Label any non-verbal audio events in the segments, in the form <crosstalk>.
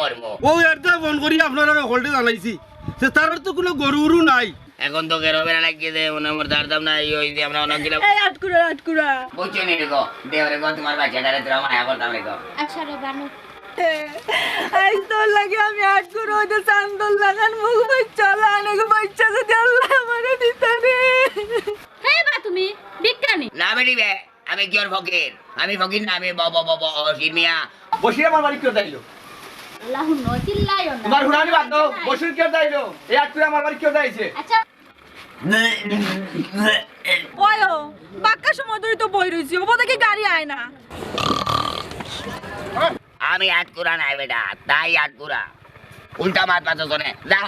মরমু ও একটা ফোন করি আপনারা হলটে জানাইছি। যে তার তো কোনো গরু উরু নাই। এখন তো কেরো বেড়া লাগিয়ে দে মনে আমার দাঁড়তাম না এই ওই যে আমরা অনেক গেলাম এই আটকুরা আটকুরা বুঝছ নি রেখো দেওরে গো তোমার বাচ্চাটারে তোরা মায়া করতাম রেখো আচ্ছা রে বানু আজ তোর লাগে আমি আটকুরা ওদের চান্দল লাগান মুখ বাচ্চা লাগানো বাচ্চা যদি আল্লাহ আমারে দিতে রে হে বা তুমি বিজ্ঞানী। না বেরিবে আমি কি ওর ফকির আমি ফকির না আমি বাবা বব অসির মিয়া বসির আমার বাড়ি কেউ দাইলো আল্লাহ নজিল্লাইও না তোমার হুনানি বাদ দাও। বসির কেউ দাইলো এই আট করে আমার বাড়ি কেউ দাইছে আচ্ছা। ওয়ো বাক্কা সময় ধরে তো বই রইছি ওপর থেকে গাড়ি আয় না। আমি আটকুরা নাই বেটা তাই আটকুরা উল্টা মাত পাচ্ছ শোনে যা।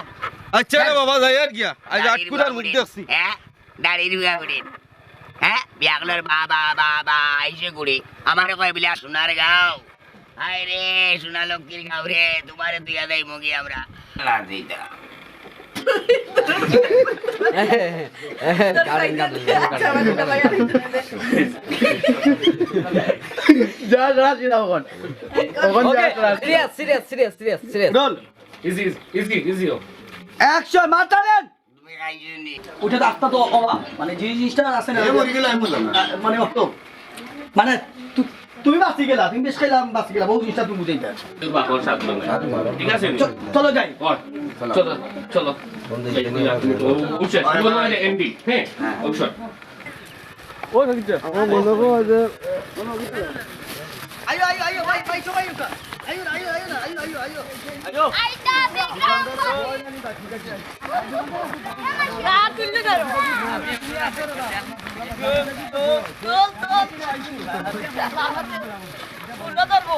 আচ্ছা রে বাবা যাই আর গিয়া। আজ আটকুরার মুখ দেখছি। হ্যাঁ দাঁড়িয়ে হ্যাঁ বিয়াগুলোর বাবা বাবা আইসে করি আমার কয় বিলা সোনার গাও। হায় রে সোনা লক্ষ্মীর গাও রে তোমারে দিয়া দেয় মুগি আমরা। লাদিটা যা যা চিনা ওখান ওখান যা serious serious serious serious serious role. Easy easy easy action মাতালেন তুমি খাইছনি উঠে রাস্তা তো অবা মানে যে জিনিসটা আছে না মানে অত। মানে তুমি বাঁচি গেলা তুমি বেশ খাইলাম বাঁচি গেলা। বহু জিনিসটা তুমি সাথ না ঠিক আছে? চলো যাই। চলো। চলো বলব এমডি। হ্যাঁ ঔষধ আয়ো আয়ো আয়ো ভাই ভাই সবাই উঠা। আয়ো আয়ো আয়ো আয়ো। আয়ো আয়ো আয়ো আইটা বিক্রম গা তুললে ধরো তোল তোল উল্টো ধরবো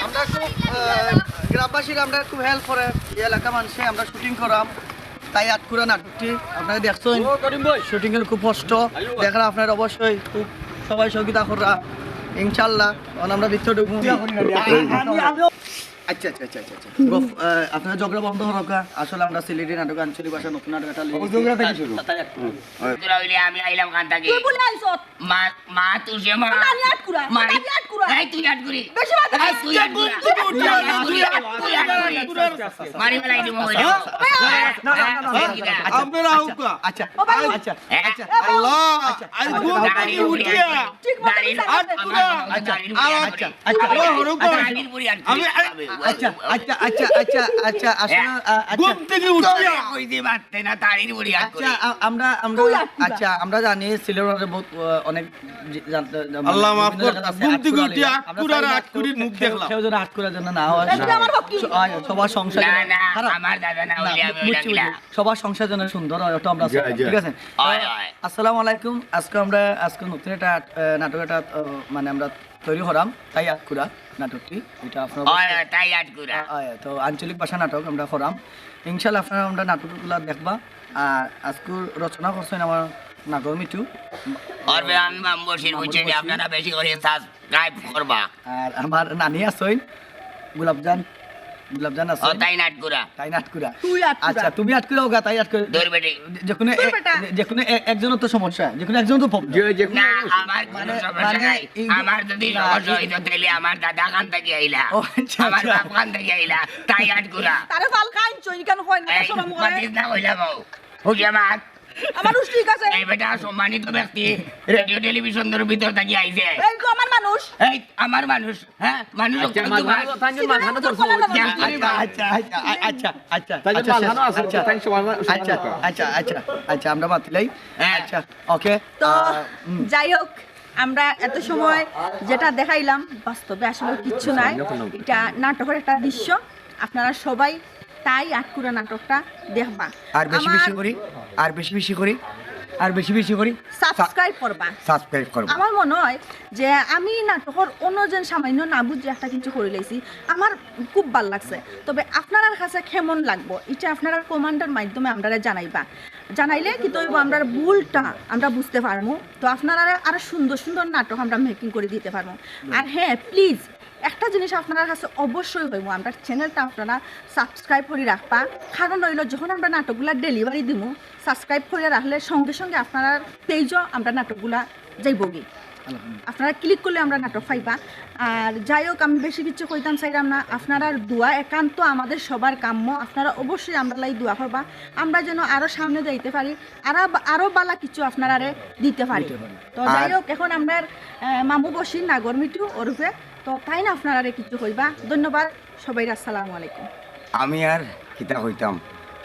আমরা খুব গ্রামবাসীরা আমরা খুব হেল্প করে। এই এলাকা মানুষে আমরা শুটিং করাম। তাই আটকুরা নাটকটি আপনারা দেখছেন। শুটিং এর খুব কষ্ট। দেখার আপনার অবশ্যই খুব সবাই সহযোগিতা করা ইনশাল্লাহ আমরা বিচ্ছ ঢুকবো। আচ্ছা আচ্ছা আচ্ছা আচ্ছা আচ্ছা আপনারা ঝগড়া বন্ধ হরকা আসলে আমরা সিলেটি নাটক আঞ্চলিক ভাষা নতুন নাটক একটা তোরা হইলে আমি আইলাম কান থাকি তুই বলে আইছত মা মা তুই মা আমি আটকুরা মারি আমি আটকুরা এই তুই আটকুরি বেশি মাথা এই তুই আটকুরি তুই আটকুরি তুই আটকুরি মারি বেলাই দিমু হইল আপনারা হুকা আচ্ছা ও ভাই আচ্ছা আচ্ছা আল্লাহ আজ ঘুম থেকে উঠিয়া ঠিক মতো আটকুরা আচ্ছা আচ্ছা আচ্ছা আমি আচ্ছা আচ্ছা আচ্ছা আচ্ছা আচ্ছা আসলে আচ্ছা ঘুম থেকে উঠিয়া কইতে পারতে না তাড়ির বুড়ি আচ্ছা আমরা আমরা আচ্ছা আমরা জানি সিলেটের বহুত অনেক জি- জান- জান- আল্লাহ মাফ কর। ঘুম থেকে আটকুরা উঠিয়া লিগা। আমরা আটকুরার চাই আটকুরির মুখ দেখলাম। কেউ যেন আটকুরার জন্য না হয় এটা আমার হকি। স- আয়, সবার সংসার না যেন- আমার দাদা না। সবার সংসার সুন্দর হয় ওটা আমরা ঠিক আছে। আসসালামু আলাইকুম আজকে আমরা আজকে নতুন একটা নাটক একটা মানে আমরা তৈরি করাম তাই আটকুরা নাটকটি এটা আপনার তাই আটকুরা তো আঞ্চলিক ভাষা নাটক আমরা করাম। ইনশাল্লাহ আপনারা আমরা নাটকগুলো দেখবা। আর আজকে রচনা করছেন আমার নাগর মিটু আর আমি মামবসির বুঝছেন আপনারা বেশি করে সাবস্ক্রাইব করবা। আর আমার নানি আছেন গোলাপজান গোলাপজান ও আছে? তাই নাটকুরা তাই নাটকুরা তুই আটকুরা। আচ্ছা তুমি আটকুরা হোগা তাই আটকুরা দূর বেটি। যে কোনো তোর বেটা। যে কোনো এ- একজনের তো সমস্যা যে কোনো একজন তো problem। না আমার কোনো মানে- সমস্যা মানে নাই। আমার যদি সমস্যা হইতো তাহলে আমার দাদা খান থেকে আইলা। ও, আচ্ছা, আমার আচ্ছা। বাপ খান থেকে আইলা। তাই আটকুরা তারে ভালো খাইন চই কেন হয় না? শরম করে না হইলা বউ। হুজে মাত আমার উস ঠিক আছে এই বেটা সম্মানিত ব্যক্তি রেডিও টেলিভিশনের ভিতর থেকে আইছে এই তো আমার মানুষ এই আমার মানুষ হ্যাঁ মানুষ আচ্ছা আচ্ছা আচ্ছা আচ্ছা আচ্ছা আচ্ছা আচ্ছা আচ্ছা আচ্ছা আচ্ছা আচ্ছা আচ্ছা আমরা মাতিলাই হ্যাঁ। আচ্ছা ওকে তো যাই হোক আমরা এত সময় যেটা দেখাইলাম বাস্তবে আসলে কিচ্ছু নাই এটা নাটকের একটা দৃশ্য আপনারা সবাই তাই আটকুরা নাটকটা দেখবা। আর বেশি বেশি করি আর বেশি বেশি করি আর বেশি বেশি করি সাবস্ক্রাইব করবা। সাবস্ক্রাইব করব। আমার মনে হয় যে আমি নাটকের অন্যজন সামান্য না বুঝে একটা কিছু করে লাইছি। আমার খুব ভালো লাগছে। তবে আপনার কাছে কেমন লাগবো? এটা আপনারা কমান্ডের মাধ্যমে আপনারা জানাইবা। জানাইলে কি হইব আমরা ভুলটা আমরা বুঝতে পারব তো আপনারা আরও সুন্দর সুন্দর নাটক আমরা মেকিং করে দিতে পারব আর হ্যাঁ প্লিজ একটা জিনিস আপনার কাছে অবশ্যই হইব, আমরা চ্যানেলটা আপনারা সাবস্ক্রাইব করে রাখবা। কারণ রইল, যখন আমরা নাটকগুলা ডেলিভারি দিব সাবস্ক্রাইব করে রাখলে সঙ্গে সঙ্গে আপনার পেজও আমরা নাটকগুলা যাইবগি। আপনারা ক্লিক করলে আমরা নাটক পাইবা। আর যাই হোক আমি বেশি কিছু কইতাম চাইলাম না। আপনারা দোয়া একান্ত আমাদের সবার কাম্য। আপনারা অবশ্যই আমরা লাই দোয়া করবা। আমরা যেন আরও সামনে যাইতে পারি। আরও আরও বালা কিছু আপনারা দিতে পারি। তো যাই হোক এখন আমরা মামু বসি নাগর মিটু ওরফে। তো তাই না আপনারা কিছু কইবা? ধন্যবাদ। সবাই আসসালামু আলাইকুম। আমি আর কিতা হইতাম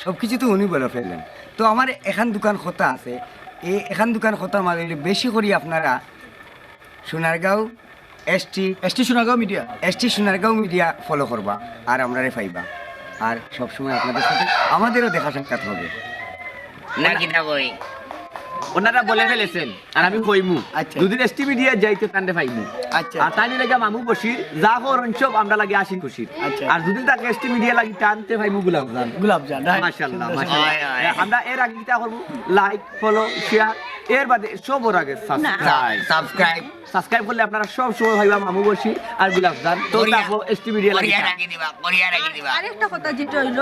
সব কিছু তো উনি বলে ফেললেন। তো আমার এখান দোকান খোতা আছে। এই এখান দোকান খোতার মাঝে বেশি করি আপনারা Sonargaon S T S T Sonagaon media S T Sonargaon media follow করবা আর আমরারে পাইবা আর সবসময় আপনাদের সাথে আমাদেরও দেখা সাক্ষাৎ হবে। না কই ওনারা বলে ফেলেছেন আর আমি কইমু আচ্ছা। দুদিন এসটি মিডিয়া যাইতে তান্ডে পাইমু আচ্ছা। আর তাই লাগে মামু বসির যা করুন সব আমরা লাগে আসি খুশির আচ্ছা। আর যদি তাকে এসটি মিডিয়া লাগি টানতে পাইমু গুলাব জান। মাশাআল্লাহ মাশাআল্লাহ। আমরা এর আগে কিটা করব লাইক ফলো শেয়ার এর বাদে সব ওর আগে সাবস্ক্রাইব সাবস্ক্রাইব সাবস্ক্রাইব করলে আপনারা সব সময় ভাইবা মামু বসি আর গুলাব জান তো তারপর এসটি মিডিয়া লাগি করিয়া রাখি দিবা করিয়া রাখি দিবা আরেকটা কথা যেটা হইল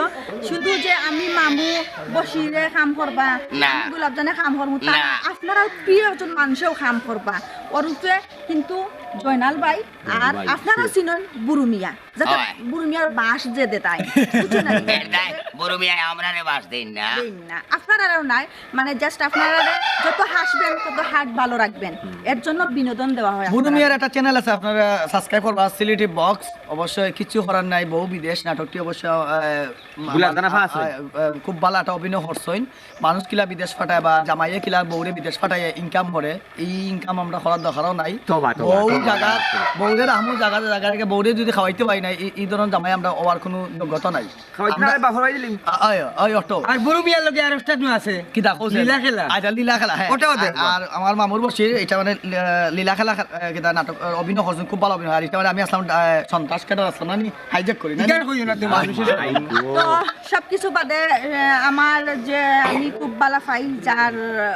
শুধু যে আমি মামু বসিরে কাম করবা না। গোলাপজানে কাম করব তা। আপনারা প্রিয় একজন মানুষেও কাম করবা ওরূপে কিন্তু জয়নাল ভাই আর আপনারা চিনেন বুরুমিয়া যাতে বুরুমিয়ার বাস যে দেতাই বুঝছেন না? এটাই বড় মিয়া আমরা রে বাস দেন না। না। আপনারাও নাই মানে জাস্ট আপনারা যত হাসবেন তত হার্ট ভালো রাখবেন এর জন্য বিনোদন দেওয়া হয় বুনু আপনারা। মিয়ার একটা চ্যানেল আছে আপনারা সাবস্ক্রাইব করবা সিলেটি বক্স অবশ্যই কিছু করার নাই বহু বিদেশ নাটকটি অবশ্য গুলাদানা ফা আছে। খুব ভালো একটা অভিনয় করছেন মানুষ কিলা বিদেশ ফাটায় বা জামাইয়ে কিলা বউরে বিদেশ ফাটায় ইনকাম করে এই ইনকাম আমরা করার দরকারও নাই। বউ জায়গা। বউদের আমু জায়গা জায়গা থেকে বউরে যদি খাওয়াইতে পারি নাই এই- ধরনের জামাই আমরা হওয়ার কোনো যোগ্যতা নাই। আমরা- না বাহরাই দিলিম। আ- আয় আয় অটো আর বড় মিয়ার লগে আর একটা আছে। কি দেখো লীলা খেলা? লীলা খেলা ওটাও আর- দেখব। আর আমার মামুর বসে এটা মানে লীলা খেলা নাটক অভিনয় করছেন খুব ভালো অভিনয়। আর এটা মানে আমি আসলাম সন্ত্রাস কেটে আসলাম না হাইজ্যাক করি না ইকার কইও না তুমি তো সবকিছু বাদে আমার যে আমি খুব ভালো পাই যার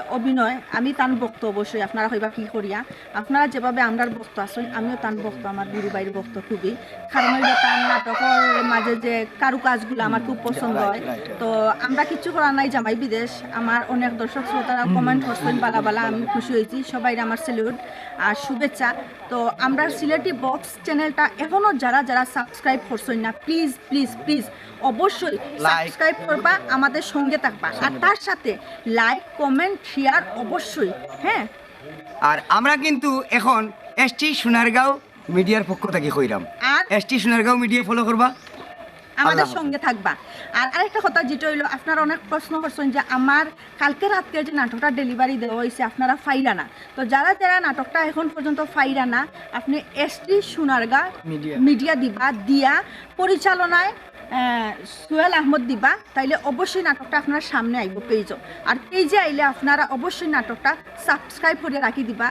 অভিনয় আমি তান বক্ত অবশ্যই আপনারা কইবা কি করিয়া আপনারা যেভাবে আমরার বক্ত আসুন আমিও তান বক্ত আমার গুরু বাইর বক্ত খুবই। কারণ হইল তার নাটকের মাঝে যে কারুকাজগুলো আমার খুব পছন্দ হয়। তো আমরা কিছু করার নাই জামাই বিদেশ। আমার অনেক দর্শক শ্রোতারা কমেন্ট করছেন বালা বালা আমি খুশি হয়েছি। সবাই আমার সেলিউট আর শুভেচ্ছা। তো আমরা সিলেটি বক্স চ্যানেলটা এখনও যারা যারা সাবস্ক্রাইব করছেন না প্লিজ প্লিজ প্লিজ অবশ্যই সাবস্ক্রাইব করবা আমাদের সঙ্গে থাকবা। আর তার সাথে লাইক কমেন্ট শেয়ার অবশ্যই হ্যাঁ? আর আমরা কিন্তু এখন এস টি সোনারগাঁও মিডিয়ার পক্ষ থেকে কইরাম। আর? S T Sonargaon media follow করবা? আমাদের সঙ্গে থাকবা। আর আরেকটা কথা যেটা হইল আপনারা অনেক প্রশ্ন করছেন যে আমার কালকে রাত্রে যে নাটকটা ডেলিভারি দেওয়া হয়েছে আপনারা ফাইলা না। তো যারা যারা নাটকটা এখন পর্যন্ত ফাইলা না আপনি এসটি সোনারগা মিডিয়া। মিডিয়া দিবা দিয়া পরিচালনায় সোহেল আহমদ দিবা, তাইলে অবশ্যই নাটকটা আপনার সামনে আইব পেজ আর পেজে আইলে আপনারা অবশ্যই নাটকটা সাবস্ক্রাইব করে রাখি দিবা।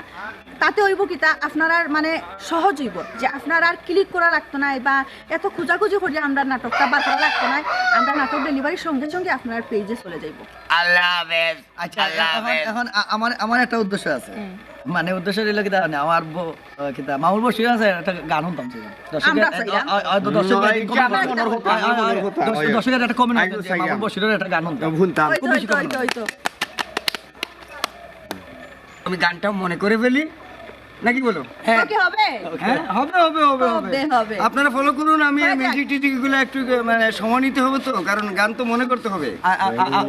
তাতে হইব কিতা আপনারা মানে সহজ হইব যে আপনারা আর ক্লিক করা রাখতো না বা এত খোঁজাখুঁজি করে আমরা নাটকটা বার করা রাখতো না আমরা নাটক ডেলিভারির সঙ্গে সঙ্গে আপনার পেজে চলে যাইব। আল্লাহ হাফেজ আচ্ছা এখন আমার আমার একটা উদ্দেশ্য আছে। মানে উদ্দেশ্য আমার বউ, কিতা বসে আছে একটা গান শুনতাম সেদিন। দর্শকের- একটা কমেন্ট। বসিরের একটা গান শুনতাম। তো, তো, তো, তো। আমি গানটা মনে করে ফেলি। নাকি বলো? হ্যাঁ। কি হবে? হ্যাঁ হবে হবে হবে হবে আপনারা ফলো করুন আমি মিউজিক টিজিকগুলো একটু মানে সময় নিতে হবে তো কারণ গান তো মনে করতে হবে।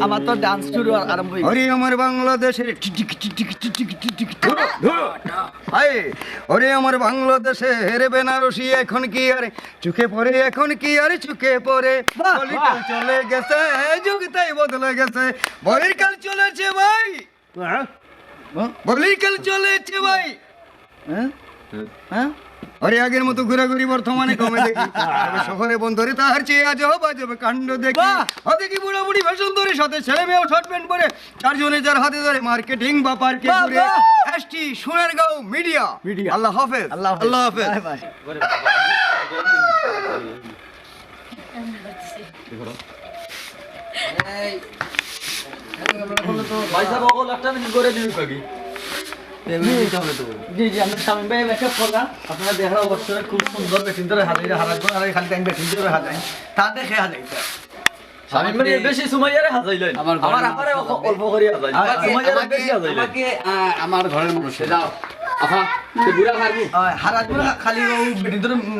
আমার তো ডান্স শুরু আর- আরম্ভ হয়ে গেছে। আমার বাংলাদেশের টিটিক টিটিক টিটিক টিটিক ধুরো, ধুরো। হায় ওরে আমার বেনারসি এখন কি আরে চুকে পড়ে এখন কি আরে চুকে পড়ে। কলিকাল চলে গেছে যুগ তাই বদলে গেছে। বলির কাল চলেছে ভাই। বলির কাল চলেছে ভাই। হ্যাঁ? হ্যাঁ আরে আগের মতো ঘোরাঘুরি বর্তমানে কমে দেখি শহরে বন্ধরে তাহার চেয়ে আজ বাজবে কাণ্ড দেখি ও দেখি বুড়ো বুড়ি ফ্যাশন ধরে সাথে ছেলে মেয়েও শর্ট প্যান্ট পরে চারজনে যার হাতে ধরে মার্কেটিং বা পার্কে ঘুরে এসটি সোনারগাঁও মিডিয়া মিডিয়া। আল্লাহ হাফেজ আল্লাহ হাফেজ। আল্লাহ হাফেজ বাই পয়সা বকল একটা মিনিট করে দিবি কাকি জি জি আমরা স্বামী ভাই মেকআপ করলাম। আপনারা দেখার অবশ্যই খুব সুন্দর বেটিং ধরে হাজাই হারাজ আর খালি টাইম বেটিং ধরে হাজাই তা দেখে স্বামী মানে আমার ঘরের করে মানুষ যাও। আফা বুড়া খালি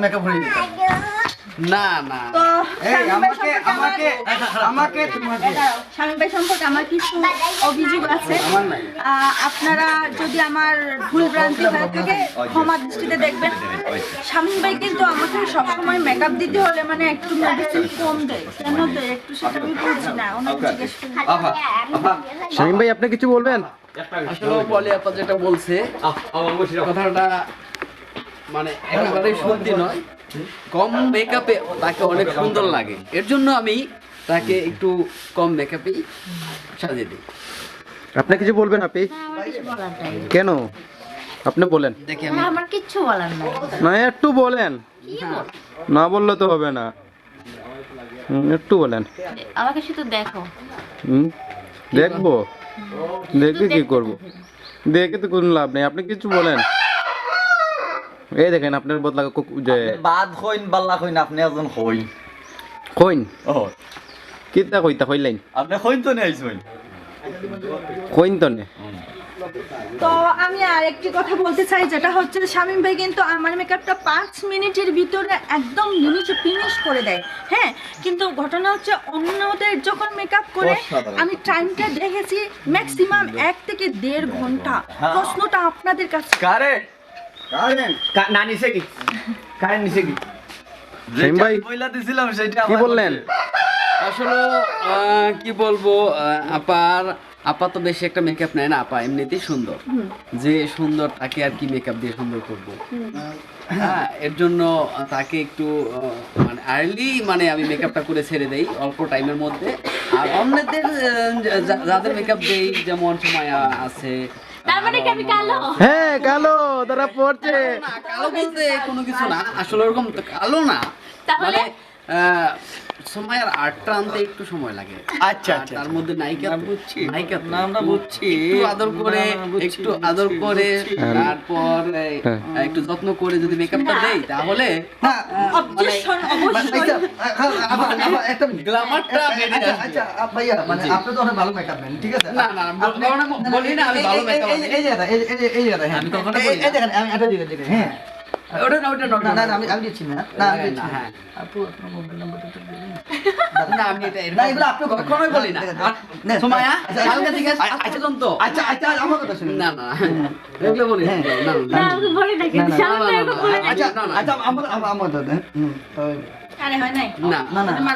মেকআপ হয়ে যেত না না। এই আমাকে আমাকে আমাকে তোমাকে। দাঁড়াও, ভাই সম্পর্কে আমার কিছু অভিযোগ আছে। আপনারা যদি আমার ভুল ভ্রান্তি হয়ে থাকে ক্ষমা দৃষ্টিতে দেখবেন। শামীম ভাই কিন্তু আমাকে সবসময় মেকআপ দিতে হলে মানে একটু মেডিসিন কম দেয়। কেন দেয়? একটু সেটা আমি বুঝি না। ওনাকে জিজ্ঞেস করি। আফা আফা ভাই আপনি কিছু বলবেন? আসলে পলি আপা যেটা বলছে কথাটা মানে একেবারে সত্যি নয়। কম মেকআপে তাকে অনেক সুন্দর লাগে। এর জন্য আমি তাকে একটু কম মেকআপেই সাজিয়ে দিই। আপনি কিছু বলবেন আপনি? কেন? আপনি বলেন। দেখি আমার কিচ্ছু বলার না একটু বলেন। না বললে তো হবে না। একটু বলেন। আমাকে শুধু দেখো। দেখব? দেখে কি করব? দেখে তো কোনো লাভ নেই। আপনি কিছু বলেন। এই দেখেন আপনার বদলা কো- যে বাদ হইন বাল্লা হইন আপনি একজন হইন। কইন ও। কিতা কইতা কইলাইন আপনি হইন তো নেই হইন। কইন তো নে। তো আমি আর একটি কথা বলতে চাই যেটা হচ্ছে শামীম ভাই কিন্তু আমার মেকআপটা পাঁচ মিনিটের ভিতরে একদম নিচে ফিনিশ করে দেয়। হ্যাঁ কিন্তু ঘটনা হচ্ছে অন্যদের যখন মেকআপ করে আমি টাইমটা দেখেছি ম্যাক্সিমাম এক থেকে দেড় ঘণ্টা। প্রশ্নটা আপনাদের কাছে। কারে না নিছে কি? কারেন্ট নিছে কি? ভাই বইলা দিছিলাম সেটা কি বললেন? আসলে কি বলব আপার আপা তো বেশি একটা মেকআপ নেয় না আপা এমনিতেই সুন্দর। যে সুন্দর তাকে আর কি মেকআপ দিয়ে সুন্দর করব। হ্যাঁ এর জন্য তাকে একটু মানে আর্লি মানে আমি মেকআপটা করে ছেড়ে দেই অল্প টাইমের মধ্যে। আর অন্যদের যাদের মেকআপ দেই যেমন সময় আছে তার মানে কি আমি কালো? হ্যাঁ কালো তারা পড়ছে। কালো বলতে কোনো কিছু না। আসলে ওরকম তো কালো না। তাহলে? মানে সময়ের আটটা আনতে একটু সময় লাগে। আচ্ছা, আচ্ছা, তার মধ্যে নায়িকা বুঝছি। নায়িকা না, আমরা বুঝছি। একটু আদর করে একটু আদর করে। তারপর হ্যাঁ। একটু যত্ন করে যদি মেকআপটা দেই তাহলে অবজেকশন অবশ্যই একটা গ্ল্যামারটা বেড়ে আচ্ছা আচ্ছা ভাইয়া মানে আপনি তো অনেক ভালো মেকআপ ম্যান ঠিক আছে? না, না, না, বল- বল না, বলি না আমি ভালো makeup এই- এই- এই জায়গাটা এই এই- এই জায়গাটা হ্যাঁ। আমি কখনো এই- বলি না। এই জায়গাটা আমি একটা জায়গা জায়গা হ্যাঁ ওটা না ওটা না না ওটা না না না, আমি আমি দিচ্ছি না না আমি দিচ্ছি হ্যাঁ আপু আপনার মোবাইল নাম্বারটা একটু দিন না আমি এটা না এগুলো আপনি কখনোই বলি না আর আচ্ছা, কালকে থেকে আচ্ছা, পর্যন্ত আচ্ছা আচ্ছা আমার কথা শুনুন না না এগুলো বলি। বলে। আচ্ছা না, না। আচ্ছা আমার আমার আমার দাদা হুম ওই, আরে হয় নাই না না না না,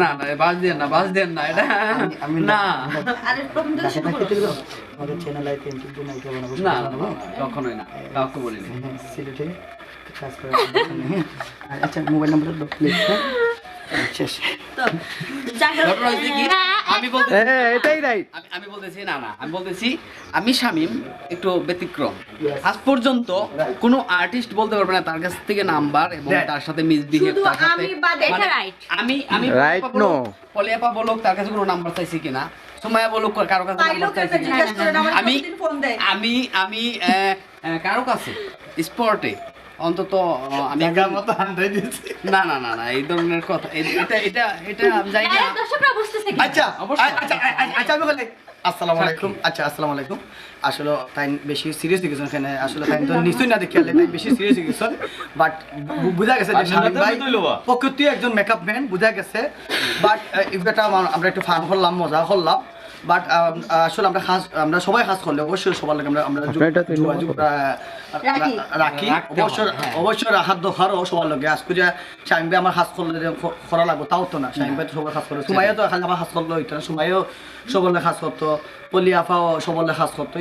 না না বাস দেন না বাস দেন না এটা আমি না আরে প্রথম থেকে শুরু না করো খেতে দিলো আমাদের চ্যানেল আইতে ইউটিউব চ্যানেল কে বানাবো না না, কখনোই না কাউকে বলি হ্যাঁ সিলেটে কাজ করে হ্যাঁ আচ্ছা মোবাইল নাম্বারটা দাও প্লিজ হ্যাঁ শেষ তো যাই হোক ঘটনা হচ্ছে কি আমি বলতে হ্যাঁ এটাই রাইট আমি আমি বলতেছি না না আমি বলতেছি আমি শামিম একটু ব্যতিক্রম আজ পর্যন্ত কোনো আর্টিস্ট বলতে পারবে না তার কাছ থেকে নাম্বার এবং তার সাথে মিসবিহেভ তার সাথে আমি বাদে। মানে. আমি আমি পলিয়াপা বলুক তার কাছে কোনো নাম্বার চাইছি কিনা? সুমায়া বলুক কারও কাছে নাম্বার চাইছি আমি আমি আমি কারও কাছে? স্পটে অন্তত আমি একজন- না না না না এই ধরনের কথা। এটা এটা এটা আমি জানি না। দর্শকরা বুঝতেছে আচ্ছা আচ্ছা আচ্ছা, আচ্ছা আমি বলি আসসালামু আলাইকুম। আচ্ছা আসসালামু আলাইকুম। আসলে তাই বেশি সিরিয়াস গেছেন এখানে। আসলে তাই তো নিশ্চয়ই না দেখি তাই বেশি সিরিয়াস গেছেন বাট বুঝা গেছে যে শামিম ভাই প্রকৃতি একজন মেকআপ ম্যান বুঝা গেছে। বাট এটা আমরা একটু ফান করলাম মজা করলাম। বাট আসলে আমরা খাস আমরা সবাই খাস করলে অবশ্যই সবার লাগে আমরা আমরা তো রাখি। অবশ্যই হ্যাঁ। অবশ্যই রাখার দরকারও সবার লগে। আজকে যে শাহিম ভাই আমার হাত করলে করা লাগবো তাও তো না। শাহিম ভাই তো সবার হাত করে সুমাইয়া তো খালি আমার হাত করলে হইতো না। সুমাইও সবলে কাজ করতো। পলি আফাও সবলে কাজ করতো।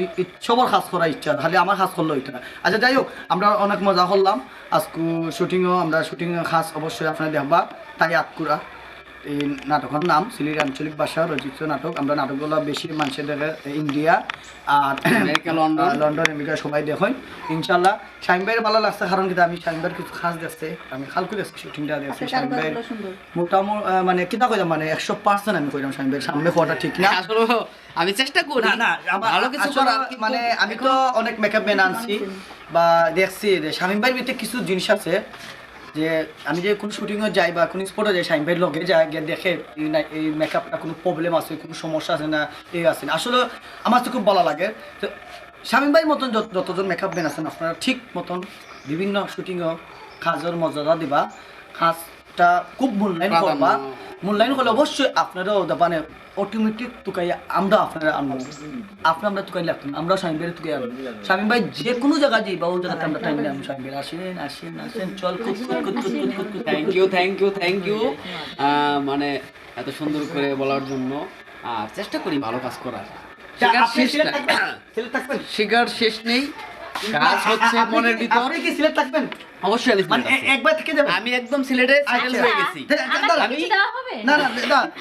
সবার কাজ করার ইচ্ছা খালি আমার কাজ করলে হইতো না। আচ্ছা যাই হোক আমরা অনেক মজা করলাম। আজকে শুটিংও আমরা শুটিং খাস অবশ্যই আপনারা দেখবা। তাই আতকুরা এই নাটকের নাম সিলেট আঞ্চলিক ভাষা রচিত নাটক। আমরা নাটকগুলো বেশি মানুষের দেখে ইন্ডিয়া আর আমেরিকা, লন্ডন। লন্ডন আমেরিকা সবাই দেখেন। ইনশাল্লাহ শাহিন ভাইয়ের ভালো লাগছে কারণ কিন্তু আমি শাহিন ভাইয়ের কিছু খাস দেখছে আমি খালকু দেখছি শুটিংটা দেখছি। শাহিন ভাইয়ের মোটামুটি মানে কিতা কইলাম মানে একশো পার্সেন্ট আমি কইলাম শাহিন ভাইয়ের সামনে হওয়াটা ঠিক না? আসলে আমি চেষ্টা করি। না না ভালো কিছু মানে আমি তো অনেক মেকআপ ম্যান আনছি। বা দেখছি ভাইয়ের ভিতরে কিছু জিনিস আছে যে আমি যে কোনো শুটিংয়ে যাই বা কোনো স্পটে যাই সাইম ভাইয়ের লগে যাই গিয়ে দেখে এই মেকআপটা কোনো প্রবলেম আছে কোনো সমস্যা আছে না এই আছে না। আসলে আমার তো খুব ভালো লাগে। তো শামিম ভাইয়ের মতন যত- যতজন মেকআপ ম্যান আছেন আপনারা ঠিক মতন বিভিন্ন শুটিংয়ে কাজের মর্যাদা দিবা। কাজটা খুব মূল্যায়ন করবা। মূল্যায়ন করলে অবশ্যই আপনারাও মানে অটোমেটিক তুকাই আমরা আপনারা আনব। আপনি আমরা তুকাই লাগতো আমরা স্বামী ভাইয়ের তুকাই আনব। স্বামী ভাই যে কোনো জায়গায় যাই বা ওই জায়গাতে আমরা টাইম নিয়ে স্বামী ভাই আসেন আসেন আসেন চল কুত কুত কুত কুত কুত কুত কুত। Thank you thank you thank you মানে এত সুন্দর করে বলার জন্য আর চেষ্টা করি ভালো কাজ করার। আপনি শেষ নাই। কাজ হচ্ছে মনের ভিতর। আপনি কি সিলেট থাকবেন? অবশ্যই আমি মানে। একবার থেকে যাবেন? আমি একদম সিলেটে সেটেল আচ্ছা। হয়ে গেছি। হবে? না না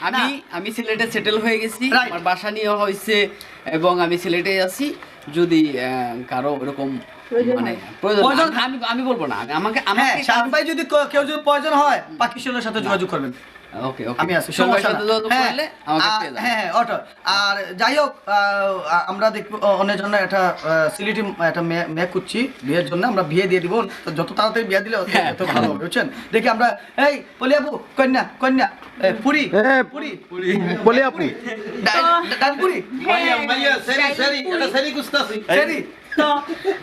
আমি আমি সিলেটে সেটেল হয়ে গেছি। আমার বাসা নিয়ে হয়েছে এবং আমি সিলেটে আছি। যদি আহ, কারও এরকম মানে প্রয়োজন আমি আমি বলব না। আমাকে হ্যাঁ আমাকে ভাই যদি কেউ যদি প্রয়োজন হয় পাকিস্তানের সাথে যোগাযোগ করবেন। ওকে ওকে আমি আছি সমস্যা সাথে না। যোগাযোগ হ্যাঁ, করলে আমাকে। হ্যাঁ হ্যাঁ অটো। আর যাই হোক আমরা দেখব অনেক জন্য একটা সিলেটি একটা মেয়ে মেয়ে করছি বিয়ের জন্য। আমরা বিয়ে দিয়ে দিব যত তাড়াতাড়ি বিয়ে দিলে তত-। ভালো হবে বুঝছেন? দেখি আমরা এই পলিয়াবু কন্যা কন্যা এ, পুরি পুরি বলি সেরি। তো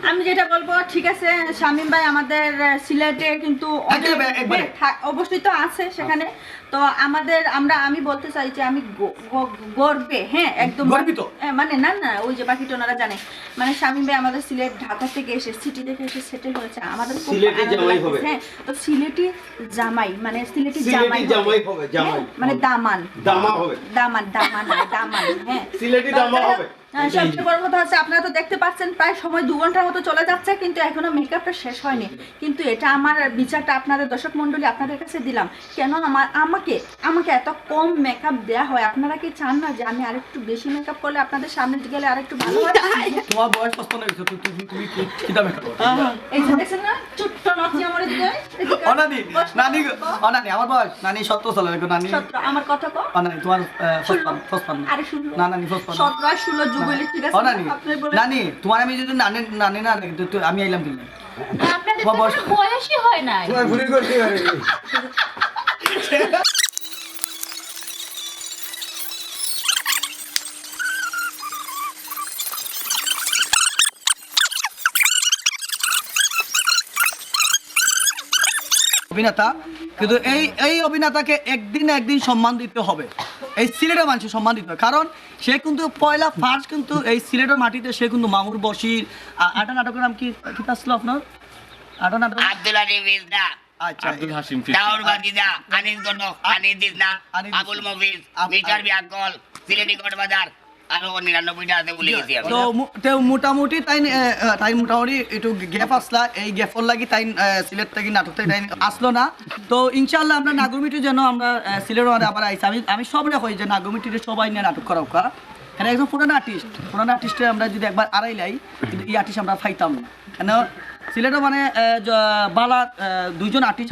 আমি যেটা বলব ঠিক আছে শামীম ভাই আমাদের সিলেটে কিন্তু। হ্যাঁ, অবশ্যই তো আছে সেখানে। তো আমাদের আমরা আমি বলতে চাই যে আমি গর্বে হ্যাঁ একদম হ্যাঁ, মানে না না ওই যে বাকিটা ওনারা জানে। মানে শামীম ভাই আমাদের সিলেট ঢাকা থেকে এসে সিটি থেকে এসে সেটেল হয়েছে। আমাদের। হ্যাঁ তো সিলেটি জামাই মানে সিলেটি জামাই জামাই হবে মানে দামান। দামা হবে। দামান দামান দামান হ্যাঁ। সিলেটি দামা হবে। হ্যাঁ, সবচেয়ে বড় কথা হচ্ছে আপনারা তো দেখতে পাচ্ছেন প্রায় সময় দু ঘণ্টার মতো চলে যাচ্ছে কিন্তু এখনও মেকআপটা শেষ হয়নি। কিন্তু এটা আমার বিচারটা আপনাদের দর্শক মণ্ডলী আপনাদের কাছে দিলাম। কেন আমার আমাকে আমাকে এত কম মেকআপ দেয়া হয়? আপনারা কি চান না যে আমি আরেকটু বেশি মেকআপ করলে আপনাদের সামনে গেলে আরেকটু ভালো হয়? তোমার বয়স কষ্ট না তুমি তুমি কি দাম মেকআপ এই যে দেখছেন না ছোট্ট নথি আমার দেয় অনানি নানি অনানি আমার বয়স নানি 17 সালের নানি। 17 আমার কথা কো অনানি তোমার 55 55 আরে 16 না নানি 55 17 16 নানি তোমার আমি যদি নানি নানি না আমি কিন্তু। হ্যাঁ, বয়সই হয় নাই। অভিনেতা কিন্তু এই এই অভিনেতাকে একদিন একদিন সম্মান দিতে হবে। এই সিলেটের মানুষের সম্মান দিতে হবে কারণ সে কিন্তু পয়লা ফার্স্ট কিন্তু এই সিলেটের মাটিতে সে কিন্তু মামুর বসির আটা নাটকের নাম কি কি আসলো আপনার? আটা নাটক? আব্দুল আচ্ছা। আব্দুল হাসিম দাউর বাদিদা আনিস গন্ডক আনিস ইজনা আবুল মফিজ মিটার বিয়াকল সিলেটি গড়বাজার আরও নিরানব্বইটা আছে ভুলে গেছি আমি। তো মোটামুটি তাই তাই মোটামুটি একটু গ্যাপ আসলা। এই গ্যাপর লাগি তাই সিলেট থেকে নাটক থেকে তাই আসলো না। তো আমরা নাগরমিটি যেন আমরা সিলেটের আবার আইসি। আমি আমি সব হই যে নাগরমিটিতে সবাই নিয়ে নাটক করা এখানে একজন পুরানো আর্টিস্ট পুরানো আর্টিস্টে আমরা যদি একবার আড়াইলাই কিন্তু এই আর্টিস্ট আমরা ফাইতাম না। কেন সিলেটে মানে বালা দুইজন আর্টিস্ট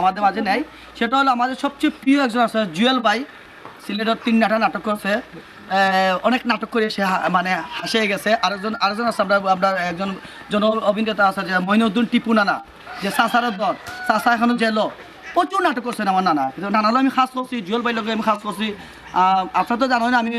আমাদের মাঝে নেয়। সেটা হলো আমাদের সবচেয়ে প্রিয় একজন আছে জুয়েল ভাই। সিলেটের তিন নাটা নাটক করছে। অনেক নাটক করে সে মানে হাসে গেছে। আরেকজন আরেকজন আছে, আমরা আমরা একজন জন অভিনেতা আছে যে মইনুদ্দিন টিপু নানা, যে সাসারের দর সাসা এখনও জেলো প্রচুর নাটক করছেন আমার নানা। কিন্তু নানালো আমি খাস করছি, জুয়েল ভাই লগে আমি খাস করছি। আপনারা তো জানেন আমি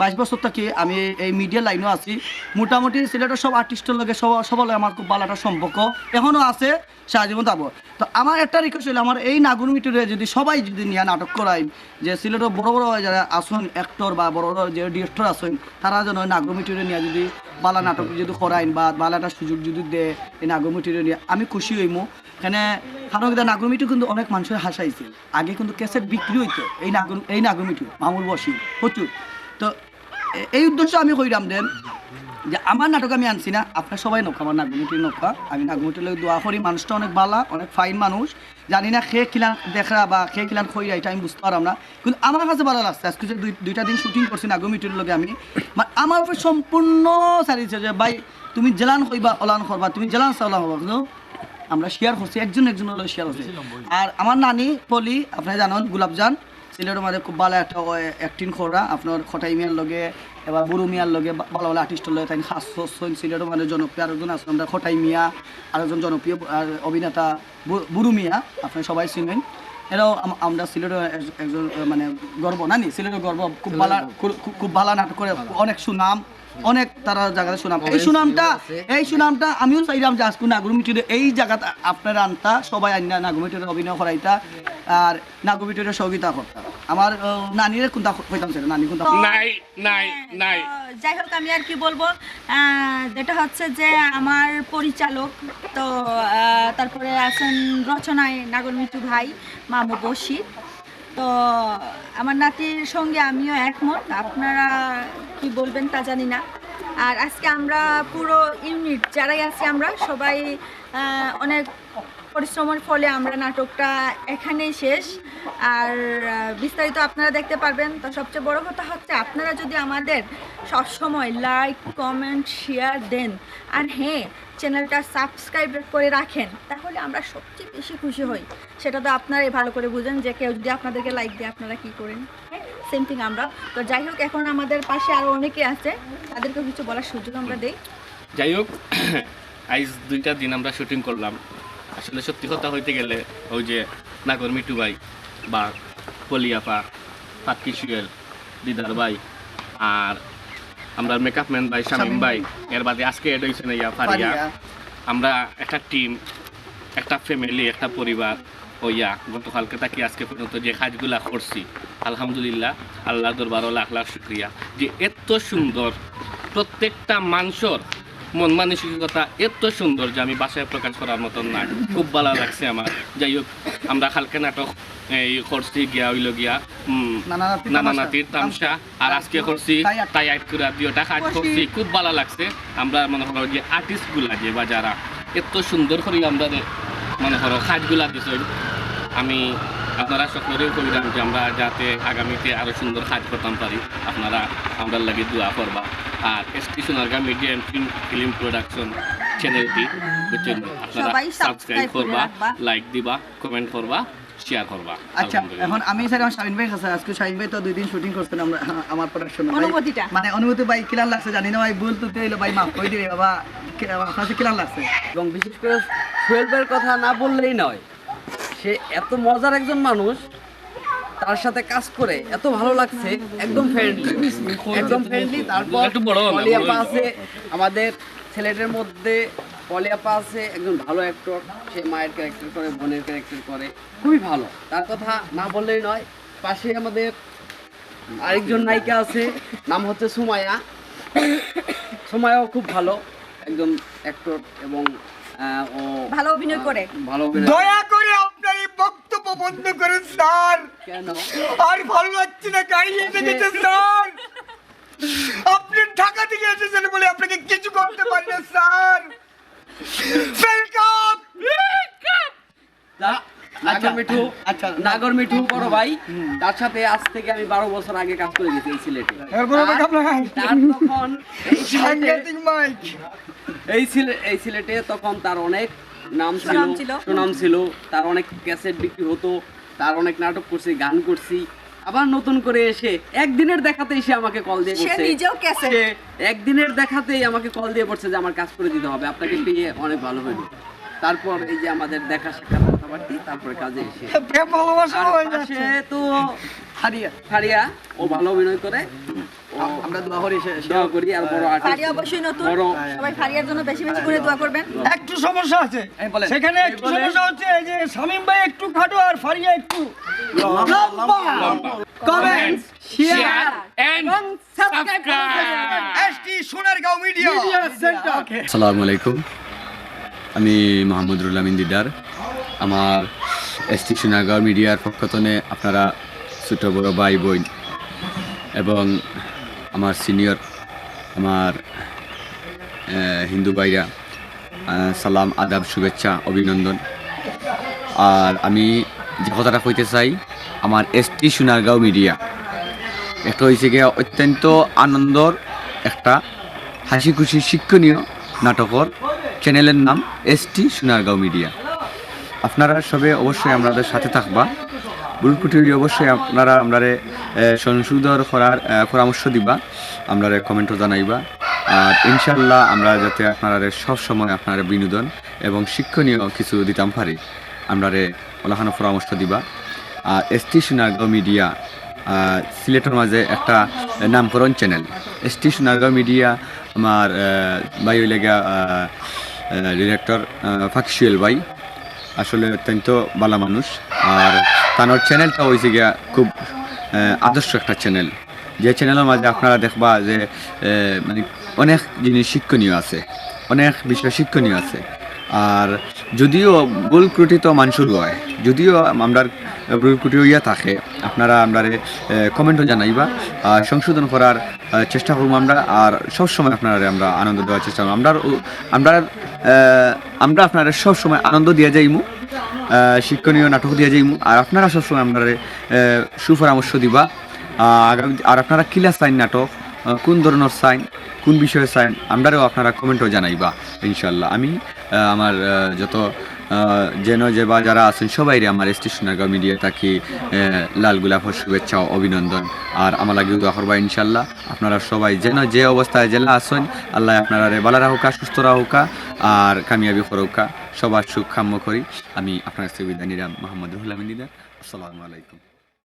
বাইশ বছর থেকে আমি এই মিডিয়া লাইনও আছি। মোটামুটি সিলেটের সব আর্টিস্টের লগে সব সবার আমার খুব ভালো একটা সম্পর্ক। এখনও আছে সারাজীবন যাব তো আমার একটা রিকোয়েস্ট হলো আমার এই নাগুর মিটিরে যদি সবাই যদি নিয়ে নাটক করাই যে সিলেটের বড় বড় যারা আসুন অ্যাক্টর বা বড় বড় যে ডিরেক্টর আসুন, তারা যেন নাগুর মিটিরে নিয়ে যদি বালা নাটক যদি করাইন বা বালা একটা সুযোগ যদি দেয়, এই নাগুর মিটিরে নিয়ে, আমি খুশি হইমু। এখানে কারণ এটা নাগুর কিন্তু অনেক মানুষের হাসাইছে। আগে কিন্তু ক্যাসেট বিক্রি হইতো, এই নাগুর এই নাগুর মিটি মামুল বসি, প্রচুর। তো এই উদ্দেশ্য আমি কইরাম দেন, যে আমার নাটক আমি আনছি না, আপনার সবাই নৌকা, আমার নাগমুটির নৌকা আমি নাগমুটির লোক দোয়া করি, মানুষটা অনেক ভালো অনেক ফাইন মানুষ। জানি না খে কিলান দেখা বা খে কিলান খইরা, এটা আমি বুঝতে পারলাম না। কিন্তু আমার কাছে ভালো লাগছে, আজকে যে দুই দুইটা দিন শুটিং করছি নাগমিটির লগে আমি মানে আমার উপরে সম্পূর্ণ সারিয়েছে যে, ভাই, তুমি জেলান কইবা, অলান করবা, তুমি জেলান চাওলা হবা কিন্তু আমরা শেয়ার করছি একজন একজন হলো শেয়ার করছি। আর আমার নানি পলি আপনি জানেন গুলাবজান সিলেটের মধ্যে খুব ভালো একটা অ্যাক্টিং করা আপনার খটাই মিয়ার লগে এবার বুড়ু মিয়ার লগে ভালো ভালো আর্টিস্টের লগে তাই খাস সিলেটের মধ্যে জনপ্রিয় আরেকজন আছে আমরা খটাই মিয়া আরেকজন জনপ্রিয় আর অভিনেতা বু- বুড়ু মিয়া আপনি সবাই চিনেন। এরাও আম- আমরা সিলেটের একজন মানে গর্ব নানি? সিলেটের গর্ব খুব ভালো খুব ভালো নাটক করে অনেক সুনাম। অনেক তারা জায়গাতে সুনাম এই সুনামটা এই সুনামটা আমিও চাইলাম যে আজকে নাগরমিটির এই জায়গাতে আপনারা আনতা সবাই আন্না নাগরমিটির অভিনয় করাইতা। আর নাগরমিটির সহযোগিতা করতা। আমার নানিরে কোনটা কইতাম সেটা নানি কোনটা নাই নাই নাই। যাই হোক আমি আর কি বলব আহ, যেটা হচ্ছে যে আমার পরিচালক তো আহ, তারপরে আছেন রচনায় নাগর মিটু ভাই মামু বসি তো আমার নাতির সঙ্গে আমিও একমত। আপনারা কি বলবেন তা জানি না। আর আজকে আমরা পুরো ইউনিট যারাই আছি আমরা, সবাই অনেক পরিশ্রমের ফলে আমরা নাটকটা এখানেই শেষ। আর বিস্তারিত আপনারা দেখতে পারবেন। তো সবচেয়ে বড় কথা হচ্ছে, আপনারা যদি আমাদের সবসময় লাইক কমেন্ট শেয়ার দেন, আর হ্যাঁ চ্যানেলটা সাবস্ক্রাইব করে রাখেন, তাহলে আমরা সবচেয়ে বেশি খুশি হই। সেটা তো আপনারাই ভালো করে বুঝেন যে কেউ যদি আপনাদেরকে লাইক দিয়ে, আপনারা কি করেন? সেম থিং আমরা। তো যাই হোক এখন আমাদের পাশে আরও অনেকে আছে। তাদেরকে কিছু বলার সুযোগ আমরা দেই। যাই হোক <clears throat> আইজ দুইটা দিন আমরা শুটিং করলাম। আসলে সত্যি কথা হইতে গেলে ওই যে নাগর মিটু ভাই বা পলিয়াপা পাক্কি সুয়েল দিদার ভাই আর আমরা মেকআপ ম্যান ভাই শামিম ভাই এর বাদে আজকে এড হয়েছে না ইয়া ফারিয়া। আমরা একটা টিম একটা ফ্যামিলি একটা পরিবার হইয়া গতকালকে তাকে আজকে পর্যন্ত যে কাজগুলা করছি আলহামদুলিল্লাহ আল্লাহ দরবারও লাখ লাখ শুক্রিয়া। যে এত সুন্দর প্রত্যেকটা মানুষের মন মানসিকতা এত সুন্দর যে আমি বাসায় প্রকাশ করার মতন না খুব ভালো লাগছে আমার। যাই হোক আমরা কালকে নাটক এই করছি গিয়া হইল গিয়া নানা নাতির তামসা আর আজকে করছি তাই আইট করে দুইটা কাজ করছি। খুব ভালো লাগছে। আমরা মনে করো যে আর্টিস্টগুলা যে বা যারা এত সুন্দর করে আমরা মনে করো কাজগুলা দিছে আমি আপনারা সকলেও কইলাম যে আমরা যাতে আগামীতে আরও সুন্দর কাজ করতাম পারি। আপনারা আমরা লাগে দোয়া করবা। আর ST Sonarga media and film film production চ্যানেলটি আপনারা সাবস্ক্রাইব করবা লাইক দিবা কমেন্ট করবা। শেয়ার করবা আচ্ছা এখন আমি স্যার আমার শাহিন ভাই কাছে আজকে শাহিন ভাই তো দুই দিন শুটিং করছেন আমরা হ্যাঁ, আমার প্রোডাকশন অনুভূতিটা। মানে অনুভূতি ভাই কিলার লাগছে জানি না ভাই ভুল তো হইল ভাই মাফ করে দিবে বাবা আপনার কাছে কিলার লাগছে এবং বিশেষ করে সোহেলবের কথা না বললেই নয় সে এত মজার একজন মানুষ তার সাথে কাজ করে এত ভালো লাগছে একদম ফ্রেন্ডলি একদম ফ্রেন্ডলি তারপর। আছে আমাদের ছেলেদের মধ্যে পলিয়াপা আছে একজন ভালো অ্যাক্টর সে মায়ের ক্যারেক্টার করে বোনের ক্যারেক্টার করে খুবই ভালো। তার কথা না বললেই নয় পাশে আমাদের আরেকজন নায়িকা আছে নাম হচ্ছে সুমায়া। সুমায়াও খুব ভালো একজন অ্যাক্টর এবং ও ভালো অভিনয় করে। ভালো অভিনয় দয়া করে আপনার এই বক্তব্য বন্ধ করেন স্যার। কেন? আর ভালো লাগছে না গাড়ি এসে গেছে স্যার? আপনি ঢাকা থেকে এসেছেন বলে আপনাকে কিছু করতে পারি না স্যার। ওয়েলকাম যা- মিঠু। আচ্ছা। নাগর মিঠু বড় ভাই তার সাথে আজ থেকে আমি বারো বছর আগে কাজ করে গেছি এই সিলেটে। এরপরে তার- আপনার তার তখন এই সিলেটে এই সিলেটে তখন তার অনেক নাম ছিল। সুনাম ছিল। তার অনেক ক্যাসেট বিক্রি হতো তার অনেক নাটক করছি গান করছি। আবার নতুন করে এসে একদিনের দেখাতেই সে আমাকে কল দিয়ে সে নিজেও কেসে সে একদিনের দেখাতেই আমাকে কল দিয়ে পড়ছে যে আমার কাজ করে দিতে হবে আপনাকে পেয়ে অনেক ভালো হইল তারপর এই যে আমাদের দেখা সাক্ষাৎ কথাবার্তি তারপরে কাজে এসে। প্রেম ভালোবাসা হয়ে যাচ্ছে। তো হারিয়া হারিয়া ও ভালো অভিনয় করে। আমরা দোয়া করি দোয়া করি আর বড় ফারিয়া অবশ্যই নতুন। সবাই ফারিয়ার জন্য বেশি বেশি করে দোয়া করবেন। একটু সমস্যা আছে। সেখানে একটু সমস্যা হচ্ছে এই যে শামিম ভাই একটু খাটো আর ফারিয়া একটু। লম্বা comments share and subscribe. ST Sonargaon media আসসালামু আলাইকুম। আমি মোহাম্মদুল আমিন দিদার। আমার এসটি সোনারগাঁও মিডিয়ার পক্ষতনে আপনারা ছোট বড় ভাই বোন এবং আমার সিনিয়র, আমার হিন্দু ভাইরা সালাম, আদাব, শুভেচ্ছা, অভিনন্দন। আর আমি যে কথাটা কইতে চাই, আমার এস টি সোনারগাঁও মিডিয়া। একটা হয়েছে গিয়ে অত্যন্ত আনন্দর একটা হাসি খুশি শিক্ষণীয় নাটকর চ্যানেলের নাম এস টি সোনারগাঁও মিডিয়া। আপনারা সবে অবশ্যই আমাদের সাথে থাকবা। বুলকুটি অবশ্যই আপনারা আমরারে সংশোধন করার পরামর্শ দিবা, আমরারে কমেন্টও জানাইবা। আর ইনশাল্লাহ আমরা যাতে আপনারা সব সময় আপনারা বিনোদন এবং শিক্ষণীয় কিছু দিতাম পারি, আমরারে ওলাখানো পরামর্শ দিবা। আর এস টি সোনারগাঁও মিডিয়া সিলেটের মাঝে একটা নামকরণ channel S T Sonargaon media আমার বাই লেগা ডিরেক্টর ফাকসুয়েল ভাই। আসলে অত্যন্ত ভালো মানুষ। আর তানোর চ্যানেলটা হয়েছে গিয়া খুব আদর্শ একটা চ্যানেল যে চ্যানেলের মাঝে আপনারা দেখবা যে মানে অনেক জিনিস শিক্ষণীয় আছে, অনেক বিষয় শিক্ষণীয় আছে। আর যদিও ভুল ত্রুটি তো মানুষের হয়, যদিও আমরা ভুল হইয়া থাকে, আপনারা আমরা কমেন্টও জানাইবা। আর সংশোধন করার চেষ্টা করব আমরা, আর সবসময় আপনারা আমরা আনন্দ দেওয়ার চেষ্টা করব। আমরা আমরা আমরা আপনারা সবসময় আনন্দ দিয়ে যাইমু। শিক্ষণীয় নাটক দিয়ে যে আর আপনারা সবসময় আপনারা সুপরামর্শ দিবা। আগামী আর আপনারা কিলা সাইন নাটক? কোন ধরনের সাইন? কোন বিষয়ে সাইন? আমরাও আপনারা কমেন্টও জানাইবা ইনশাল্লাহ আমি আমার যত যেন যে বা যারা আছেন সবাই আমার সোনারগাঁও মিডিয়া থাকি লাল গোলাপর শুভেচ্ছা অভিনন্দন। আর আমার লাগে দোয়া করবা ইনশাল্লাহ আপনারা সবাই যেন যে অবস্থায় জেলা আসেন আল্লাহ আপনারা রে বালা রাহুকা সুস্থ রাহুকা আর কামিয়াবি করুকা সবার সুখ কাম্য করি। আমি আপনার কাছে বিদায় নিলাম মোহাম্মদ রুহুল আমিন আসসালামু আলাইকুম।